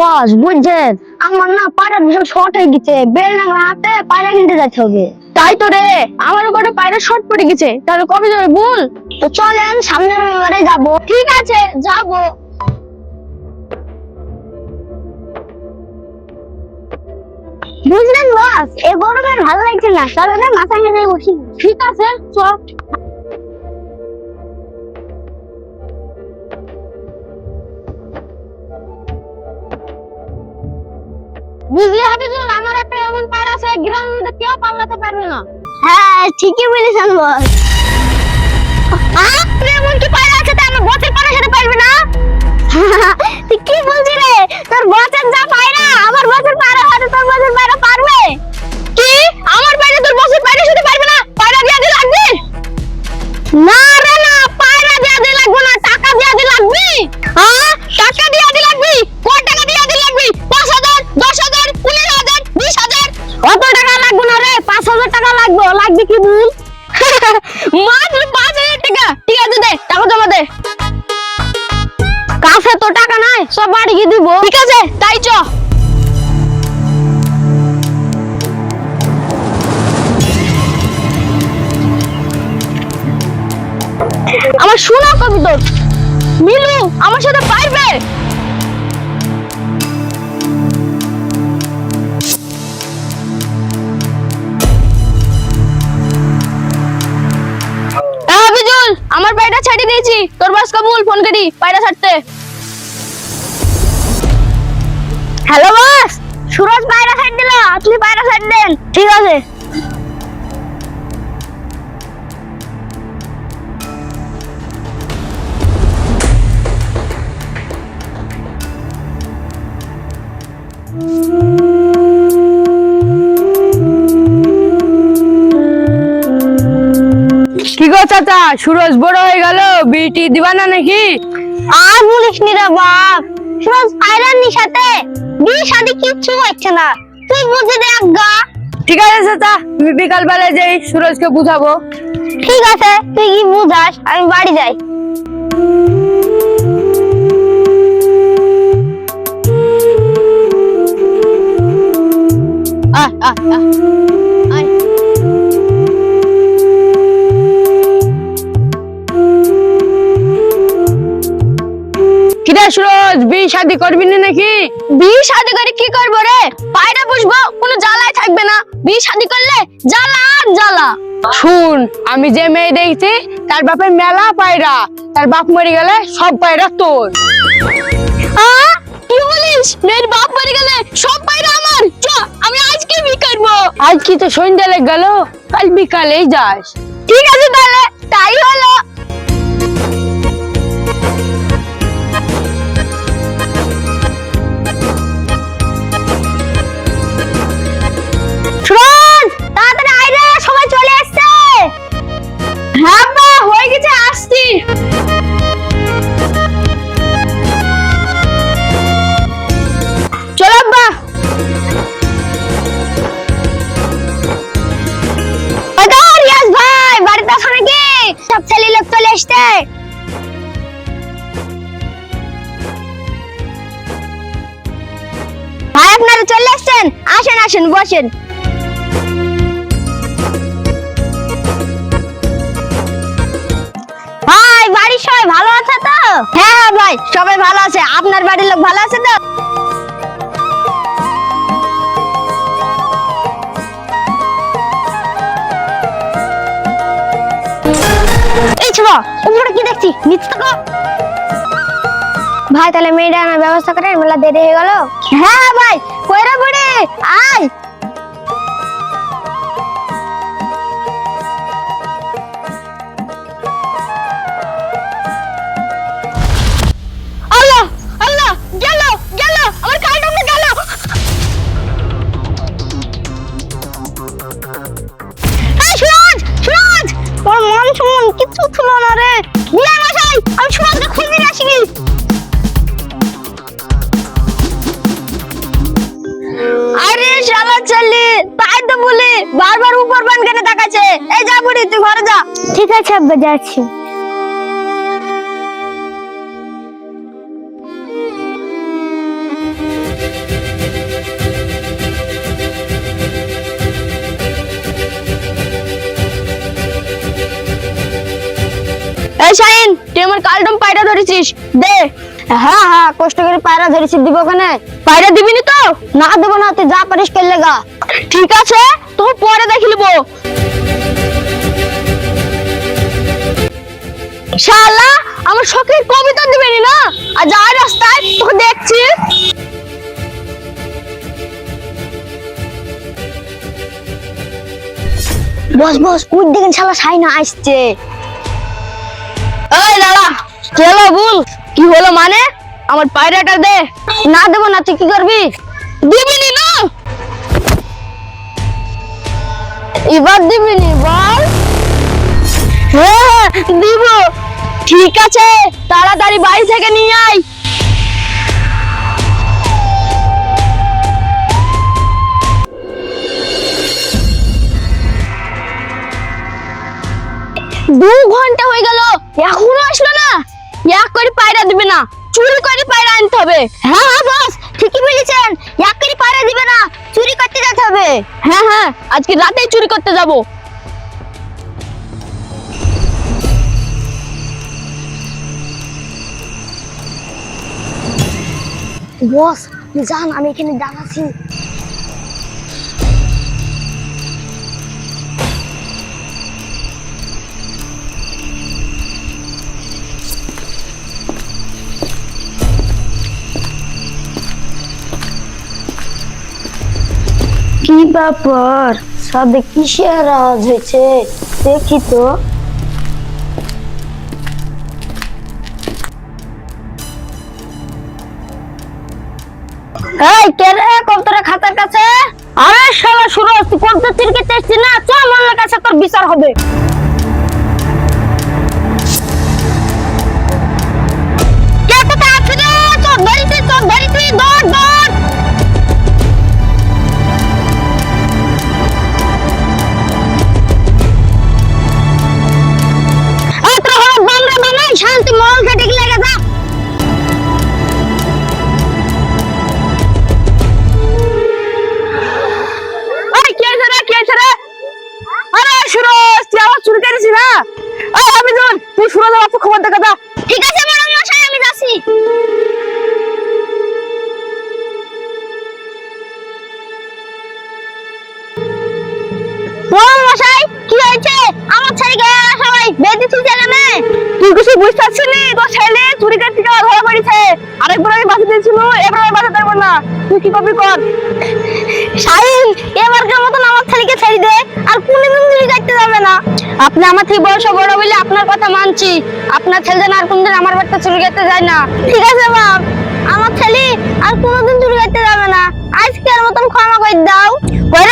বস বুঝছেন? আমার না পায়রা ভীষণ শর্ট হয়ে গেছে। বেল না হাতে পায়রা কিনতে যাচ্ছে হবে তাই তো রে! আমার উপরে পায়রা শর্ট পড়ে গেছে। তাহলে কবে যাবে বল? তো চলেন সামনের রবিবারে যাব। ঠিক আছে যাব। বুঝলেন বস এ গরমে ভালো লাগছে না। তাহলে মাথা মেরে বসি। ঠিক আছে চল বুঝলি হাবিজুল আমার একটা এমন পায়রা আছে গ্রামের মধ্যে কেউ পাল্লাতে পারবে না হ্যাঁ ঠিকই বলেছেন বস আপনি এমন কি পায়রা আছে তা আমার বসের পায়রা সাথে পারবে না তুই কি বলছিস রে তোর বসের যা পায়রা আমার বসের পায়রা হয়তো তোর বসের পায়রা পারবে কি লাগবে কি বল? মাত্র পাঁচ হাজার টাকা। ঠিক আছে দে, টাকা জমা দে। কাছে তো টাকা নাই, সব বাড়ি গিয়ে দিব। ঠিক আছে, তাই চ। আমার শোনা কবি তোর। মিলু, আমার সাথে পারবে? আমার পায়রা ছাড়িয়ে দিয়েছি। তোর বাস কবুল ফোন করি পায়রা ছাড়তে। হ্যালো বস সুরজ পায়রা ছাড় দিল, আপনি পায়রা সাইড দেন। ঠিক আছে। চাচা সুরজ বড় হয়ে গেল বিটি দিবা না নাকি? আর বলিস নি রে বাপ সুরজ পায়রার নিশাতে বিয়ে শাদি কিচ্ছু হচ্ছে না। তুই বুঝে দেখ গা ঠিক আছে চাচা তুমি বিকাল বেলায় যাই সুরজকে বুঝাবো। ঠিক আছে তুই কি বুঝাস আমি বাড়ি যাই। আয় আয় আয় শাদি করবি না নাকি? বিয়ে শাদি করে কি করব রে? পায়রা পুষবো কোনো জ্বালাই থাকবে না। বিয়ে শাদি করলে জ্বালা আর জ্বালা। শুন আমি যে মেয়ে দেখছি তার বাপের মেলা পায়রা। তার বাপ মরে গেলে সব পায়রা তোর। কি বলিস? মেয়ের বাপ মরে গেলে সব পায়রা আমার। চ আমি আজকে বিয়ে করব। আজ কি তো সন্ধ্যা লেগে গেল কাল বিকালেই যাস। ঠিক আছে তাহলে তাই হলো। আসেন বসেন। ভাই, বাড়ির সবাই ভালো আছে তো? হ্যাঁ হ্যাঁ ভাই, সবাই ভালো আছে। আপনার বাড়ির লোক ভালো আছে তো? এই ছোড়া উপরে কি দেখছি? নিচে তো ভাই, তাহলে মেয়েটা আনার ব্যবস্থা করে মেলা দেরি হয়ে গেল। হ্যাঁ হ্যাঁ ভাই কইরা বুড়ি আয়। ঠিক আছে আব্বা যাচ্ছি এই শাইন তুই আমার কালটম পায়রা ধরেছিস দে হ্যাঁ হ্যাঁ কষ্ট করে পায়রা ধরেছি দিব কেনে পায়রা দিবি নি তো না দেবো না তুই যা পারিস করলে গা ঠিক আছে তোর পরে দেখে লিবো শালা, আমার শখের কবিতা না? আর যা রাস্তায় তোকে দেখছি। বস বস দেখেন শালা সাইনা আসছে। এই দাদা, কি হলো মানে? আমার পায়রাটা দে। না দেবো না, তুই কি করবি? দিবি নি? এবার দিবি নি বল হ্যাঁ দিব। ঠিক আছে, তাড়াতাড়ি বাড়ি থেকে নিয়ে আয়। দু ঘণ্টা হয়ে গেল, এখনও আসলো না। এক করে পায়রা দিবে না, চুরি করে পায়রা আনতে হবে। হ্যাঁ হ্যাঁ বস, ঠিকই বলেছেন, এক করে পায়রা দিবে না, চুরি করতে যেতে হবে। হ্যাঁ হ্যাঁ আজকে রাতেই চুরি করতে যাব। বস জান আমি এখানে দাঁড়াচ্ছি। কি ব্যাপার? সাদে কিসের আওয়াজ হয়েছে? দেখি তো। এই খাতার কাছে? আরে, শালা সুরজ তুই কবুতর না। চল আমার কাছে তোর বিচার হবে। শান্তি মহল বুঝতে পারছিস নি তোর ছেলে চুরি করতে গিয়ে ধরা পড়েছে আরেকবার আমি বাঁচা দিয়েছিল এবার আমি বাঁচা দেবো না। তুই কি করবি কর। শাহিন এবারকার মতন আমার ছেলেকে ছেড়ে দে, আর কোনোদিন চুরি করতে যাবে না। আপনি আমার থেকে বয়স বড় বলে আপনার কথা মানছি। আপনার ছেলে যেন আর কোনদিন আমার বাড়িতে চুরি করতে যায় না। ঠিক আছে বাপ আমার ছেলে আর কোনোদিন চুরি করতে যাবে না। আজকে আর মতন ক্ষমা করে দাও। কই